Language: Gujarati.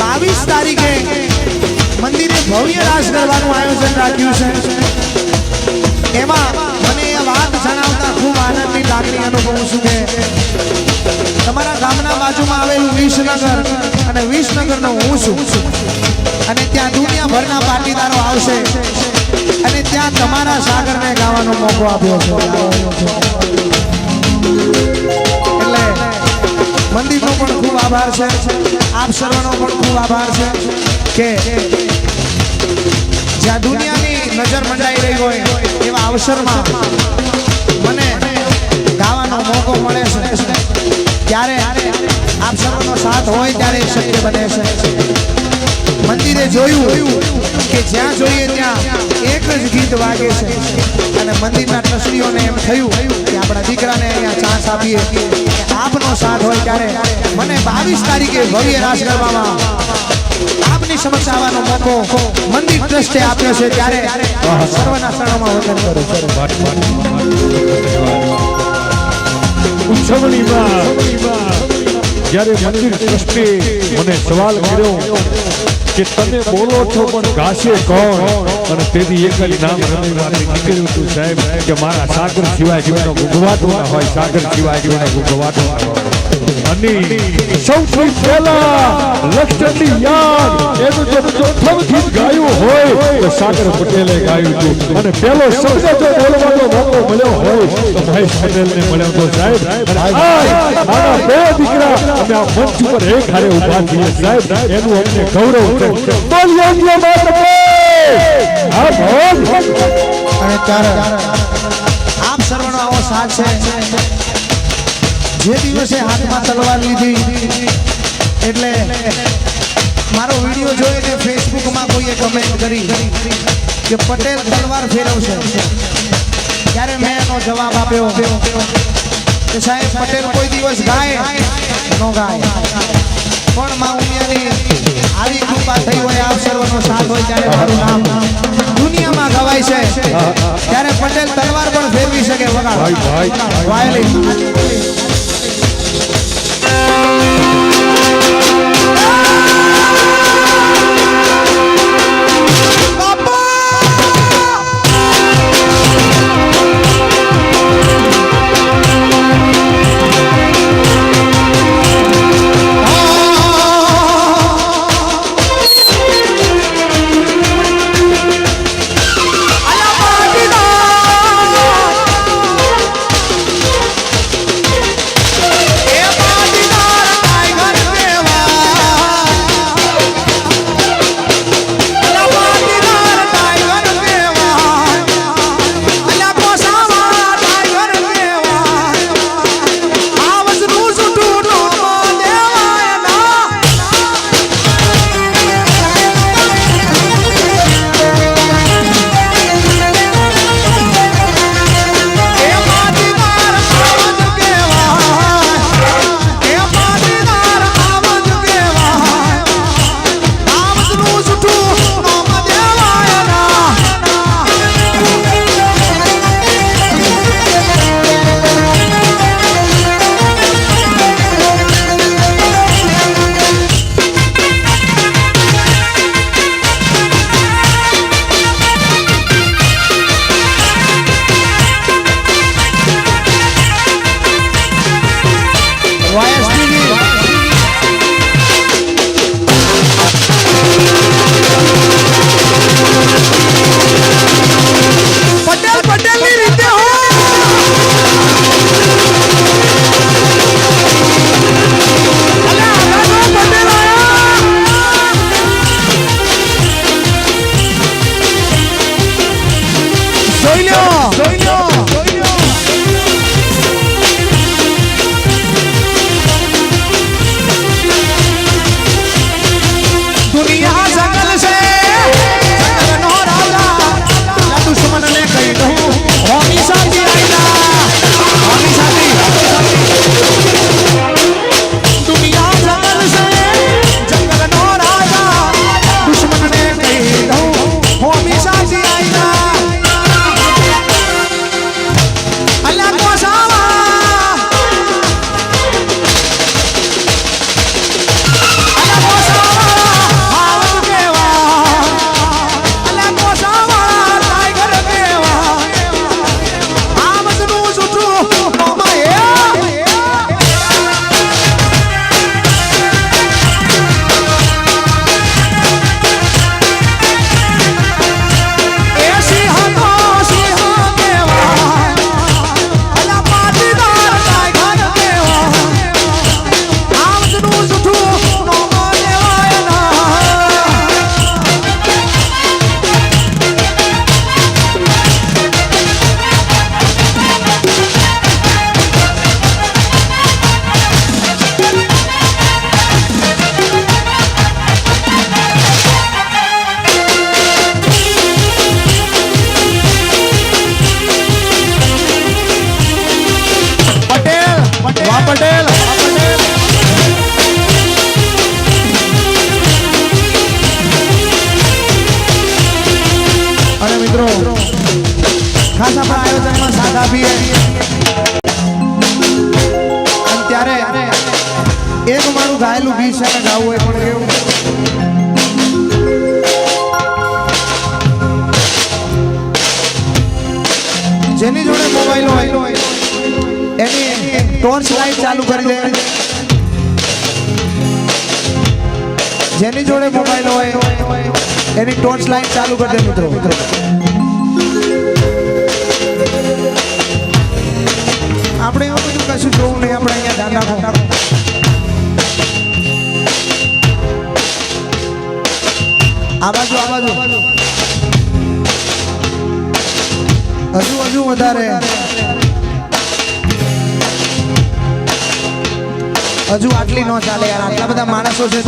બાવીસ તારીખે મંદિરે ભવ્ય રાસ કરવાનું આયોજન રાખ્યું છે. એમાં મને એ વાત જણાવતા ખૂબ આનંદની લાગણી અનુભવું છું કે તમારા ગામના બાજુમાં આવેલું વિસનગર અને વિસનગરનો હું છું. અને ત્યાં દુનિયાભરના પાટીદારો આવશે અને ત્યાં તમારા સાગરને ગાવાનો મોકો આપ્યો છે. મંદિરનો પણ ખૂબ આભાર છે. આપ સર્વનો પણ ખૂબ આભાર છે. કે જ્યાં દુનિયાની નજર મંડાઈ રહી હોય એવા અવસરમાં મને ગાવાનો મોકો મળે છે. ત્યારે આપ સર્વનો સાથ હોય ત્યારે શક્ય બને છે. મંદિરે જોયું કે જ્યાં જોઈએ ત્યાં એક જ ગીત વાગે છે. અને મંદિરના ટ્રસ્ટીઓને એમ થયું કે આપણા દીકરાને અહીંયા ચાન્સ આપીએ. આપનો સાથ હોય ત્યારે મને બાવીસ તારીખે ભવ્ય રાસ ગરબામાં આપની સમક્ષ આવવાનો મોકો મંદિર ટ્રસ્ટે આપ્યો છે ત્યારે સર્વના શરણોમાં વંદન કરો. ઉત્સવની ઉજવણીમાં જ્યારે મંદિર ટ્રસ્ટે મને સવાલ કર્યો કે તમે બોલો છો પણ ગાશે કોણ? અને તેથી એક જ નામ નીકળ્યું હતું સાહેબ કે મારા સાગર સિવાય જીવનો ગુગવાતો હોય, સાગર સિવાય જીવનો ગુગવાતો હોય. અને સૌથી પહેલા લક્ષ્મણની યાદ, એનું જો પ્રથમ ગીત ગાયું હોય, તો સાગર પટેલે ગાયું હતું. અને પહેલો શબ્દ જો બોલવાનો મોકો મળ્યો હોય, તો મહેશ પટેલને મળ્યો તો સાહેબ. મારા બે દીકરા અમે આ મંચ ઉપર એક હારે ઊભા છીએ સાહેબ. એનું અમને ગૌરવ છે. બોલીએ જય માતા આ ભગવાન. અને ત્યારે આપ સર્વનો આવો સાથ છે. જે દિવસે હાથમાં તલવાર લીધી એટલે મારો વીડિયો જોઈને ફેસબુકમાં કોઈએ કમેન્ટ કરી કે પટેલ તલવાર ફેરવશે. ત્યારે મેં એનો જવાબ આપ્યો કે સાહેબ પટેલ કોઈ દિવસ ગાય નો ગાય. પણ મા ઉમિયાની આવી કૃપા થઈ હોય આપ સર્વનો સાથ હોય ત્યારે મારું નામ દુનિયામાં ગવાય છે. ત્યારે પટેલ તલવાર પણ ફેરવી શકે વગાડો ખાસ આપણા આયોજનમાં સાથ આપીએ. અને ત્યારે એક મારું ગાયેલું ગીત છે ગાવું હોય પણ એવું. જેની જોડે મોબાઈલ હોય, એની ટોર્ચ લાઈટ ચાલુ કરી દે. જેની જોડે મોબાઈલ હોય, એની ટોર્ચ લાઈટ ચાલુ કરી દે મિત્રો મિત્રો. કશું જોવું નહીં આપણે અહીંયા રાખો આ બાજુ, આ હજુ હજુ વધારે. હજુ આટલી ન ચાલે યાર. આટલા બધા માણસો છે